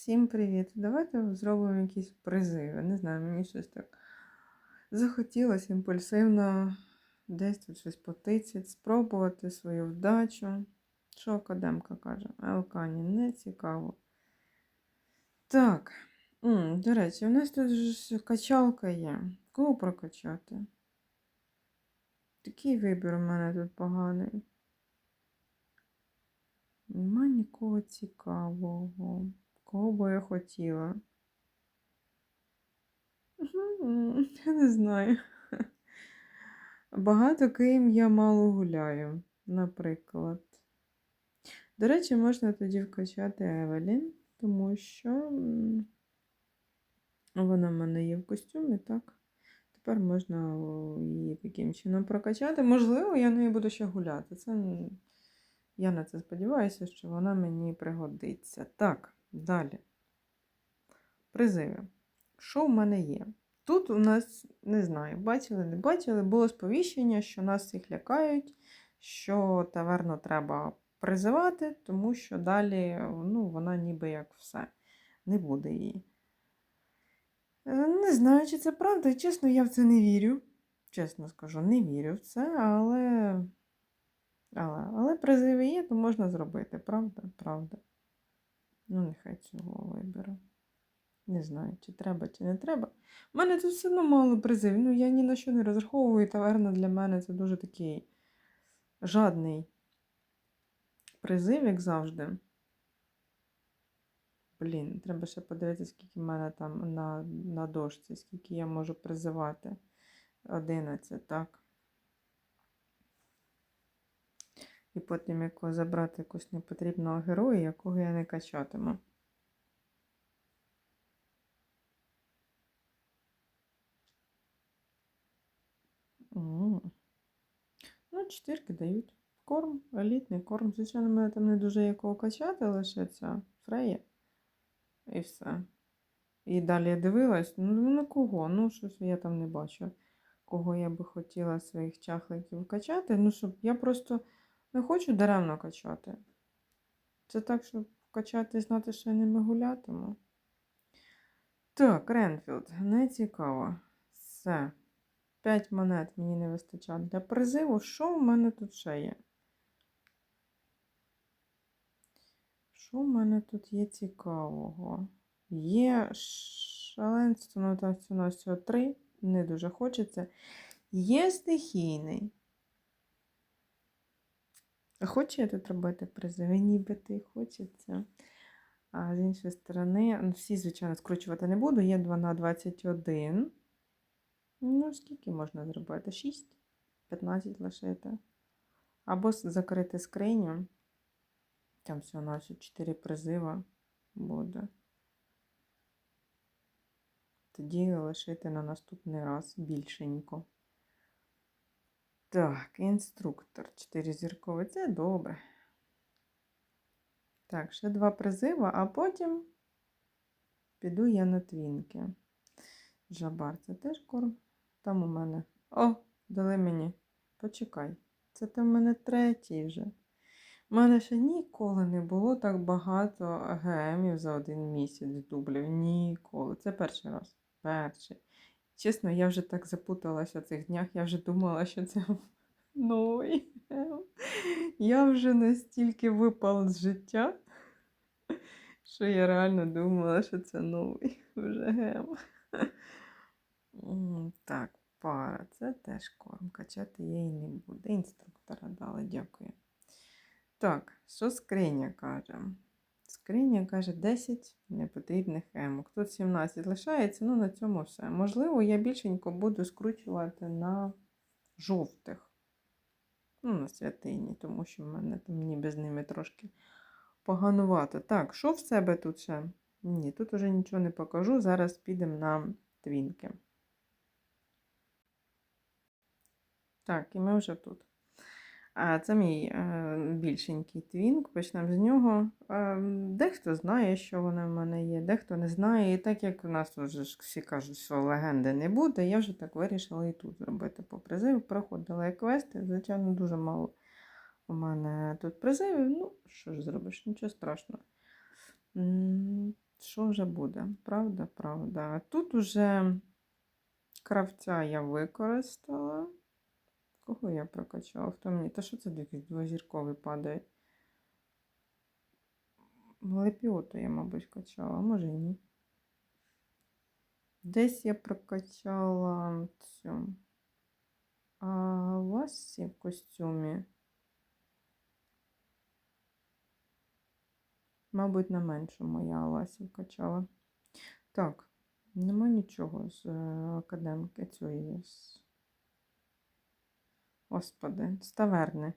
Всім привіт! Давайте зробимо якісь призиви. Не знаю, мені щось так захотілося імпульсивно десь тут щось потицять, спробувати свою вдачу. Що академка каже? Елкані, не цікаво. Так, до речі, у нас тут ж качалка є. Кого прокачати? Такий вибір у мене тут поганий. Нема нікого цікавого. Кого би я хотіла? Я не знаю. Багато ким я мало гуляю, наприклад. До речі, можна тоді вкачати Евелін, тому що вона в мене є в костюмі, так? Тепер можна її таким чином прокачати. Можливо, я нею буду ще гуляти. Це я на це сподіваюся, що вона мені пригодиться. Так, далі. Призиви. Що в мене є? Тут у нас, не знаю, бачили, не бачили, було сповіщення, що нас всіх лякають, що таверну треба призивати, тому що далі ну, вона ніби як все. Не буде її. Е, Не знаю, чи це правда. Чесно, я в це не вірю. Чесно скажу, не вірю в це, але. Але, але призиви є, то можна зробити, правда? Правда. Ну, нехай цього виберу. Не знаю, чи треба, чи не треба. У мене тут все одно мало призивів. Ну, я ні на що не розраховую. Таверна для мене це дуже такий жадний призив, як завжди. Блін, треба ще подивитися, скільки в мене там на, на дошці, скільки я можу призивати. 11, так. І потім якого забрати якусь непотрібного героя, якого я не качатиму. Ну, чотирки дають. Корм, елітний корм. Звичайно, мене там не дуже якого качати, лише ця фрея. І все. І далі я дивилась, ну на кого? Ну, щось я там не бачу, кого я би хотіла своїх чахликів качати. Ну, щоб я просто не хочу даремно качати. Це так, щоб качати і знати, що я ними гулятиму. Так, Ренфілд, не цікаво. Все. 5 монет мені не вистачає для призиву. Що в мене тут ще є? Що в мене тут є цікавого? Є шаленство, ну там всього 3, не дуже хочеться. Є стихійний. Хочу я тут робити призиви, нібито хочеться. А з іншої сторони, ну, всі, звичайно, скручувати не буду. Є 2 на 21. Ну, скільки можна зробити? 6, 15 лишити. Або закрити скриню. Там всього на 4 призива буде. Тоді лишити на наступний раз більшенько. Так, інструктор. 4 зірковий. Це добре. Так, ще два призива, а потім піду я на твінки. Жабар, це теж корм. Там у мене. О, дали мені. Почекай. Це там в мене третій вже. У мене ще ніколи не було так багато ГМів за один місяць дублів. Ніколи. Це перший раз. Перший. Чесно, я вже так запуталася в цих днях, я вже думала, що це новий. Я вже настільки випала з життя, що я реально думала, що це новий вже гем. Так, пара, це теж корм. Качати я і не буду. Інструктора дали, дякую. Так, що скриня каже? Скриня каже 10 непотрібних емок. Тут 17 лишається, ну на цьому все. Можливо, я більшенько буду скручувати на жовтих. Ну, на святині, тому що в мене там ніби з ними трошки поганувато. Так, що в себе тут ще? Ні, тут уже нічого не покажу. Зараз підемо на твінки. Так, і ми вже тут. Це мій е, більшенький твінк. Почнемо з нього. Е, дехто знає, що вона в мене є, дехто не знає. І так як у нас вже всі кажуть, що легенди не буде, я вже так вирішила і тут зробити по призиву. Проходила я квести, звичайно, дуже мало у мене тут призивів. Ну, що ж зробиш, нічого страшного. Що вже буде? Правда, правда. Тут уже кравця я використала. Кого я прокачала? Хто мені? Та що це такий двозірковий падає? Лепіоту я, мабуть, качала, а може і ні. Десь я прокачала цю. А вас в костюмі? Мабуть, на меншому я Аласів качала. Так, нема нічого з е, академки цієї. Господи, з таверни.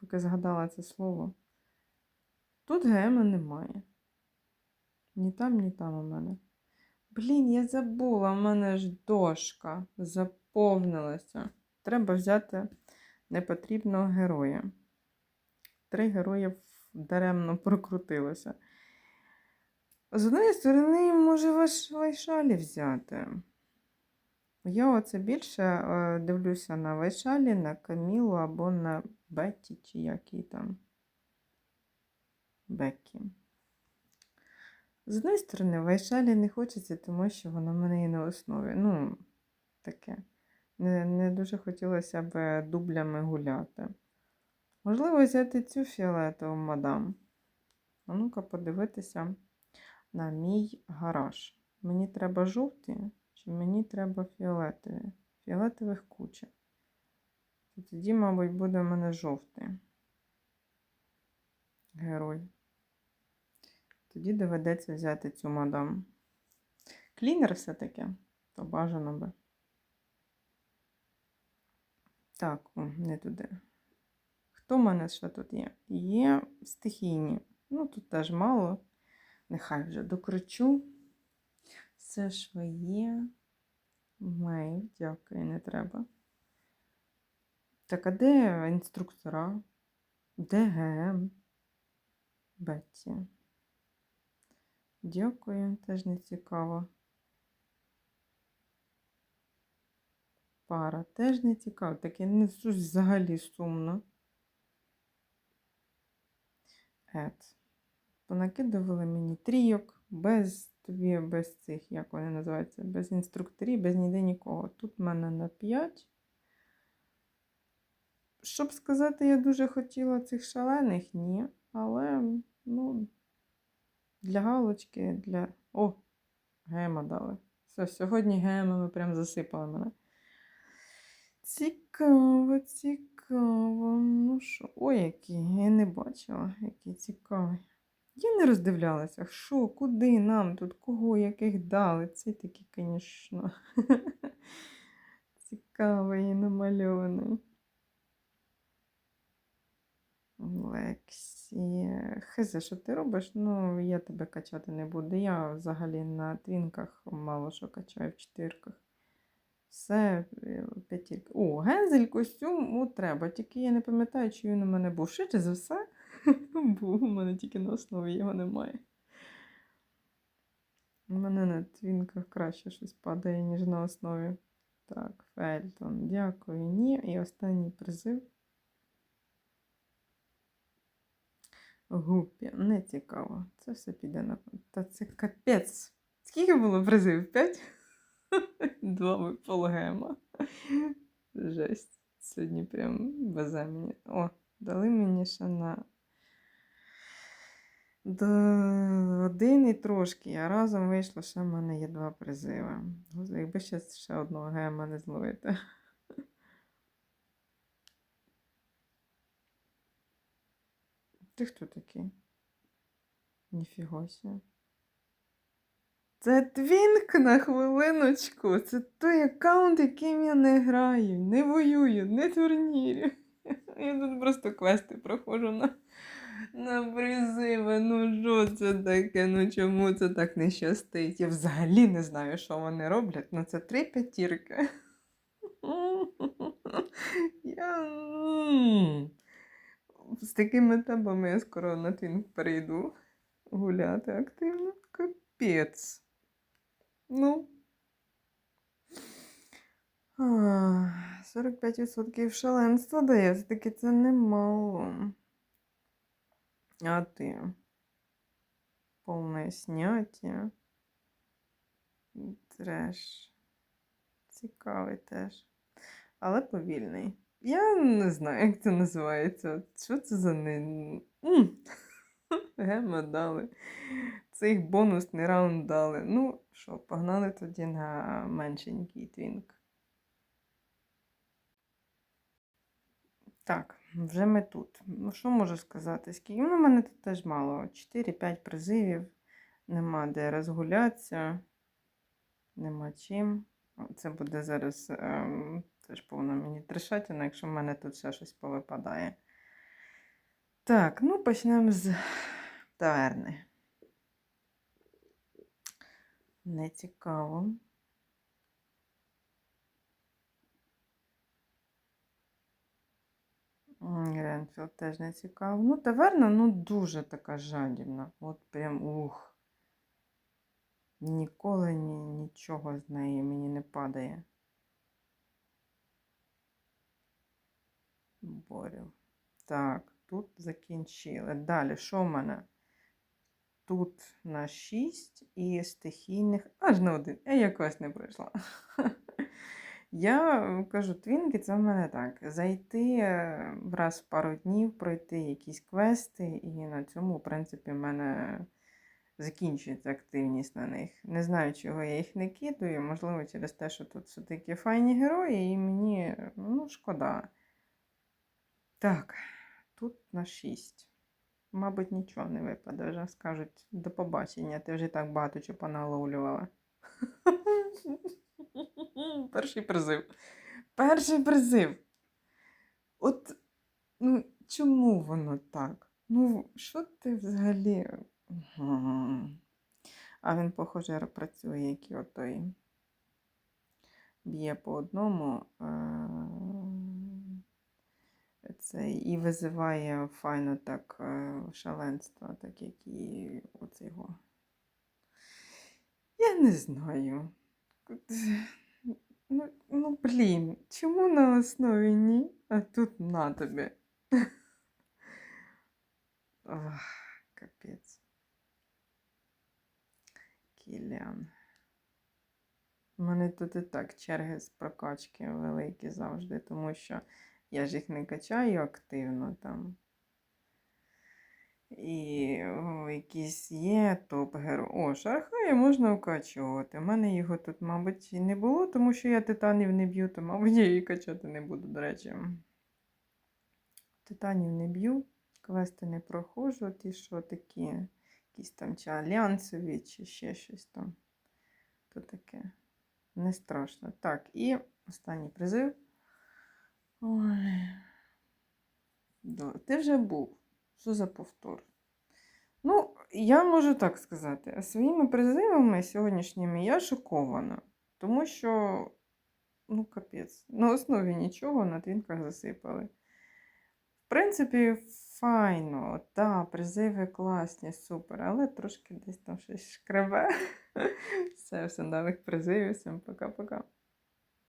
Поки згадала це слово. Тут ГМ немає. Ні там, ні там у мене. Блін, я забула, в мене ж дошка заповнилася. Треба взяти непотрібного героя. Три герої даремно прокрутилося. З однієї сторони, може, ваш Вайшалі взяти. Я оце більше е, дивлюся на Вайшалі, на Камілу або на Бетті, чи який там. Беккі. З однієї сторони, Вайшалі не хочеться, тому що вона в мене є на основі. Ну, таке. Не, не дуже хотілося б дублями гуляти. Можливо, взяти цю фіолетову мадам. А ну-ка подивитися на мій гараж. Мені треба жовті, чи мені треба фіолетові? Фіолетових куча. То Тоді, мабуть, буде в мене жовтий герой. Тоді доведеться взяти цю мадам. Клінер все-таки, то бажано би. Так, о, не туди. Хто в мене ще тут є? Є стихійні. Ну, тут теж мало. Нехай вже докручу. Все своє. Мейв, дякую, не треба. Так, а де інструктора? Де ГМ? Бетті. Дякую, теж не цікаво. Пара теж не цікаво. Таке не взагалі сумно. Ед. Понакидували мені трійок без тобі, без цих, як вони називаються, без інструкторів, без ніде нікого. Тут в мене на 5. Щоб сказати, я дуже хотіла цих шалених, ні. Але, ну, для галочки, для. О, гема дали. Все, сьогодні гемами прям засипали мене. Цікаво, цікаво. Ну що, ой, який, я не бачила, який цікавий. Я не роздивлялася, що, куди нам тут, кого, яких дали. Це такий, звісно, цікавий і намальований. Лексі. Хезе, що ти робиш? Ну, я тебе качати не буду. Я взагалі на твінках мало що качаю в чотирках. Все е, п'ятірки. О, гензель костюм о, треба. Тільки я не пам'ятаю, чи він у мене був. Швидше за все. Був, у мене тільки на основі його немає. У мене на твінках краще щось падає, ніж на основі. Так, Фельтон, дякую. Ні. І останній призив. Гупі, не цікаво. Це все піде на. Та це капець. Скільки було призив? П'ять? Два випало гема. Жесть. Сьогодні прям везе мені. О, дали мені ще на до один і трошки, а разом вийшло, ще в мене є два призиви. Якби ще, ще одного гема не зловити. Ти хто такий? Ніфіга себе. Це твінк на хвилиночку. Це той аккаунт, яким я не граю, не воюю, не турнірю. Я тут просто квести проходжу на, на призиви. Ну що це таке? Ну чому це так не щастить? Я взагалі не знаю, що вони роблять. Ну це три п'ятірки. Я... З такими темпами я скоро на твінк перейду гуляти активно. Капець. Ну. 45% шаленства дає, все-таки це немало. А ти? повне сняття. Треш. Цікавий теж. Але повільний. Я не знаю, як це називається. Що це за не. Гема дали. Це їх бонусний раунд дали. Ну, що, погнали тоді на меншенький твінк. Так, вже ми тут. Ну, що можу сказати? Скільки? Ну, у мене тут теж мало. 4-5 призивів. Нема де розгулятися. Нема чим. Це буде зараз ем, теж повна мені трешатіна, якщо в мене тут ще щось повипадає. Так, ну почнемо з таверни. Не цікаво. Ренфілд теж не цікаво. Ну, таверна, ну, дуже така жадібна. От прям ух. Ніколи ні, нічого з неї мені не падає. Борю. Так, тут закінчили. Далі, що в мене? Тут на 6 і стихійних аж на один. Я якось не пройшла. Я кажу, твінки це в мене так. Зайти е, раз в пару днів, пройти якісь квести, і на цьому, в принципі, в мене закінчується активність на них. Не знаю, чого я їх не кидаю. Можливо, через те, що тут все-таки файні герої, і мені ну, шкода. Так, тут на 6. Мабуть, нічого не випаде. Вже скажуть до побачення. Ти вже так багато чого поналовлювала. Перший призив. Перший призив. От ну, чому воно так? Ну, що ти взагалі? А він, похоже, працює, як і отой. Б'є по одному. Це і визиває файно так шаленство, так як і оце його. Я не знаю. Ну, блін, чому на основі ні? А тут на тобі. Ох, капець. Кілян. У мене тут і так черги з прокачки великі завжди, тому що я ж їх не качаю активно там. І о, якісь є топ-герої. О, Шархая можна вкачувати. У мене його тут, мабуть, і не було, тому що я титанів не б'ю, то, мабуть, я її качати не буду, до речі. Титанів не б'ю, квести не проходжу, ті, що такі, якісь там чи альянсові, чи ще щось там. То таке. Не страшно. Так, і останній призив. Ой. Ти вже був. Що за повтор? Ну, я можу так сказати. Своїми призивами сьогоднішніми я шокована. Тому що, ну, капець, на основі нічого на твінках засипали. В принципі, файно, так, призиви класні, супер, але трошки десь там щось шкребе. Все, все нових призивів. Всім пока-пока.